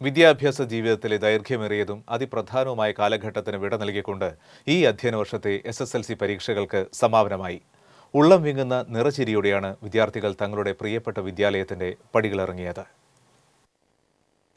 വിദ്യാഭ്യാസ ജീവിതത്തിലെ ദൈർഘ്യമേറിയതും അതിപ്രധാനവുമായ കാലഘട്ടത്തിന് വിട നൽകിക്കൊണ്ട് ഈ അധ്യയന വർഷത്തെ എസ് എസ് എൽ സി പരീക്ഷകൾക്ക് സമാപനമായി. ഉള്ളം വിങ്ങുന്ന നിറചിരിയോടെയാണ് വിദ്യാർത്ഥികൾ തങ്ങളുടെ പ്രിയപ്പെട്ട വിദ്യാലയത്തിന്റെ പടികളിറങ്ങിയത്.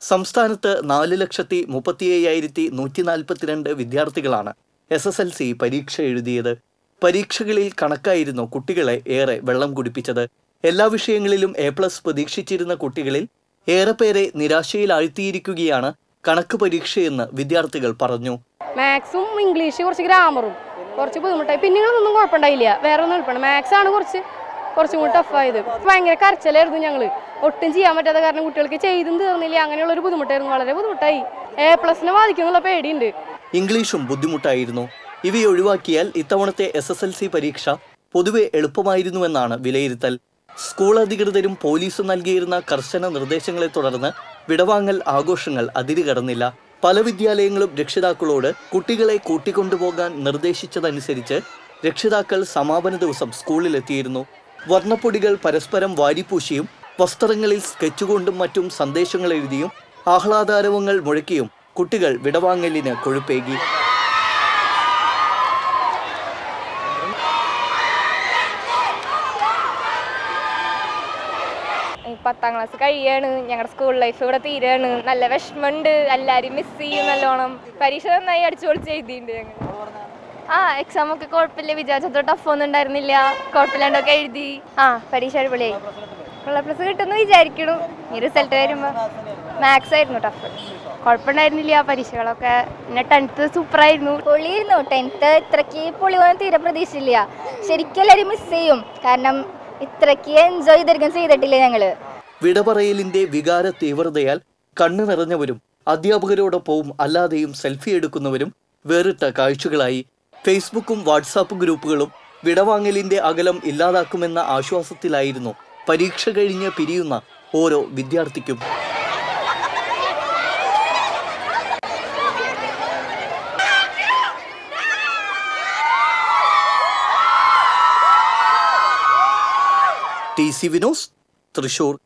സംസ്ഥാനത്ത് നാല് ലക്ഷത്തി മുപ്പത്തി അയ്യായിരത്തി നൂറ്റി നാൽപ്പത്തിരണ്ട് വിദ്യാർത്ഥികളാണ് എസ് എസ് എൽ സി പരീക്ഷ എഴുതിയത്. പരീക്ഷകളിൽ കണക്കായിരുന്നു കുട്ടികളെ ഏറെ വെള്ളം കുടിപ്പിച്ചത്. എല്ലാ വിഷയങ്ങളിലും എ പ്ലസ് പ്രതീക്ഷിച്ചിരുന്ന കുട്ടികളിൽ ഏറെ പേരെ നിരാശയിൽ ആഴ്ത്തിയിരിക്കുകയാണ് കണക്ക് പരീക്ഷയെന്ന് വിദ്യാർത്ഥികൾ പറഞ്ഞു. മാത്സും ഇംഗ്ലീഷ് കുറച്ച് ഗ്രാമറും കുറച്ച് ബുദ്ധിമുട്ടായി. പിന്നെ നിങ്ങളൊന്നും കുഴപ്പമുണ്ടായില്ല. വേറെ ഒന്നും എളുപ്പമാണ് മാത്സ് ആണ് കുറച്ച് കുറച്ചും കൂടി ടഫായത് ഭയങ്കര കരച്ചിലായിരുന്നു ഞങ്ങൾ ഒട്ടും ചെയ്യാൻ പറ്റാത്ത കാരണം കുട്ടികൾക്ക് ചെയ്തും തീർന്നില്ല. അങ്ങനെയുള്ള ഒരു ബുദ്ധിമുട്ടായിരുന്നു. വളരെ ബുദ്ധിമുട്ടായി. എ പ്ലസിനെ ബാധിക്കുന്നുള്ള പേടിയുണ്ട്. ഇംഗ്ലീഷും ബുദ്ധിമുട്ടായിരുന്നു. ഇവയെ ഒഴിവാക്കിയാൽ ഇത്തവണത്തെ എസ് എസ് എൽ സി പരീക്ഷ പൊതുവെ എളുപ്പമായിരുന്നുവെന്നാണ് വിലയിരുത്തൽ. സ്കൂൾ അധികൃതരും പോലീസും നൽകിയിരുന്ന കർശന നിർദ്ദേശങ്ങളെ തുടർന്ന് വിടവാങ്ങൽ ആഘോഷങ്ങൾ അതിരുകടന്നില്ല പല വിദ്യാലയങ്ങളും രക്ഷിതാക്കളോട് കുട്ടികളെ കൂട്ടിക്കൊണ്ടുപോകാൻ നിർദ്ദേശിച്ചതനുസരിച്ച് രക്ഷിതാക്കൾ സമാപന ദിവസം സ്കൂളിലെത്തിയിരുന്നു. വർണപ്പൊടികൾ പരസ്പരം വാരിപ്പൂശിയും വസ്ത്രങ്ങളിൽ സ്കെച്ച് കൊണ്ടും മറ്റും സന്ദേശങ്ങൾ എഴുതിയും ആഹ്ലാദാരവങ്ങൾ മുഴക്കിയും കുട്ടികൾ വിടവാങ്ങലിന് കൊഴുപ്പേകി. പത്താം ക്ലാസ് കഴിയാണ് ഞങ്ങളുടെ സ്കൂൾ ലൈഫ് ഇവിടെ തീരാണ്. നല്ല വിഷമമുണ്ട് എല്ലാവരും മിസ് ചെയ്യും നല്ലോണം. പരീക്ഷ നന്നായി അടിച്ചു പൊളിച്ച് എഴുതിയിട്ടുണ്ട് ഞങ്ങൾ ആ എക്സാം ഒക്കെ കുഴപ്പമില്ല വിചാരിച്ചത്ര ടഫ് ഒന്നും ഉണ്ടായിരുന്നില്ല. കുഴപ്പമില്ലാണ്ടൊക്കെ എഴുതി. ആ പരീക്ഷ അടിപൊളിയായി. ഫുൾ പ്ലസ് കിട്ടുമെന്ന് വിചാരിക്കണു. ഈ റിസൾട്ട് വരുമ്പോൾ മാത്സ് ആയിരുന്നു ടഫ് കുഴപ്പമുണ്ടായിരുന്നില്ല പരീക്ഷകളൊക്കെ. പിന്നെ ടെൻത്ത് സൂപ്പറായിരുന്നു പൊളിയിരുന്നു ടെൻത്ത് ഇത്രയ്ക്ക് പൊളി പോകാൻ തീരെ പ്രതീക്ഷയില്ല. ശരിക്കും എല്ലാവരും മിസ് ചെയ്യും. കാരണം ഇത്രയ്ക്ക് എൻജോയ് ചെയ്തിരിക്കും ചെയ്തിട്ടില്ല ഞങ്ങൾ. വിടപറയലിന്റെ വികാര തീവ്രതയാൽ കണ്ണു നിറഞ്ഞവരും അധ്യാപകരോടൊപ്പവും അല്ലാതെയും സെൽഫി എടുക്കുന്നവരും വേറിട്ട കാഴ്ചകളായി. ഫേസ്ബുക്കും വാട്സാപ്പ് ഗ്രൂപ്പുകളും വിടവാങ്ങലിന്റെ അകലം ഇല്ലാതാക്കുമെന്ന ആശ്വാസത്തിലായിരുന്നു പരീക്ഷ കഴിഞ്ഞ് പിരിയുന്ന ഓരോ വിദ്യാർത്ഥിക്കും. T C Vinos Thrissur.